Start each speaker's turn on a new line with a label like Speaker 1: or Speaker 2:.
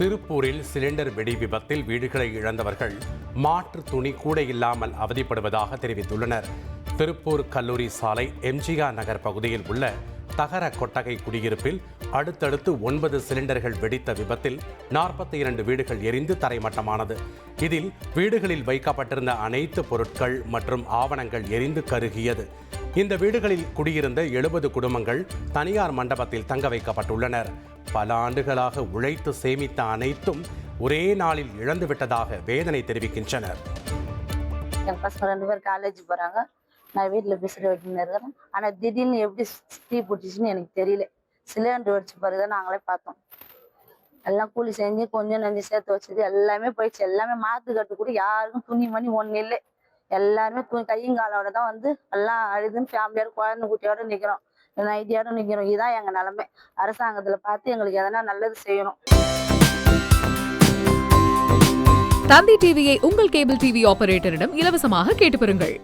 Speaker 1: திருப்பூரில் சிலிண்டர் வெடி விபத்தில் வீடுகளை இழந்தவர்கள் மாற்று துணி கூட இல்லாமல் அவதிப்படுவதாக தெரிவித்துள்ளனர். திருப்பூர் கல்லூரி சாலை எம்ஜிஆர் நகர் பகுதியில் உள்ள தகர கொட்டகை குடியிருப்பில் அடுத்தடுத்து ஒன்பது சிலிண்டர்கள் வெடித்த விபத்தில் நாற்பத்தி இரண்டு வீடுகள் எரிந்து தரைமட்டமானது. இதில் வீடுகளில் வைக்கப்பட்டிருந்த அனைத்து பொருட்கள் மற்றும் ஆவணங்கள் எரிந்து கருகியது. இந்த வீடுகளில் குடியிருந்த எழுபது குடும்பங்கள் தனியார் மண்டபத்தில் தங்க வைக்கப்பட்டுள்ளனர். பல ஆண்டுகளாக உழைத்து சேமித்த அனைத்தும் ஒரே நாளில் இழந்துவிட்டதாக வேதனை தெரிவிக்கின்றனர்.
Speaker 2: என் பசங்க ரெண்டு பேர் காலேஜ் போறாங்க. நான் வீட்டில் பிசிறு வச்சுன்னு இருக்கிறேன். ஆனால் திடீர்னு எப்படி தீ பிடிச்சின்னு எனக்கு தெரியல. சிலிண்டர் வச்சு பிறகு நாங்களே பார்த்தோம். எல்லாம் கூலி செஞ்சு கொஞ்சம் நஞ்சு சேர்த்து வச்சது எல்லாமே போயிடுச்சு. எல்லாமே மாத்து கட்டு கூட யாருக்கும் துணி மணி ஒன்றும் இல்லை. எல்லாருமே துணி கையும் காலோட தான் வந்து எல்லாம் அழுதுன்னு ஃபேமிலியோட குழந்தை குட்டியோட நிற்கிறோம் நைட்டியோட நிற்கிறோம் இதுதான் எங்கள் நிலமை. அரசாங்கத்தில் பார்த்து எங்களுக்கு எதனா நல்லது செய்யணும்.
Speaker 3: தந்தி டிவியை உங்கள் கேபிள் டிவி ஆபரேட்டரிடம் இலவசமாக கேட்டு பெறுங்கள்.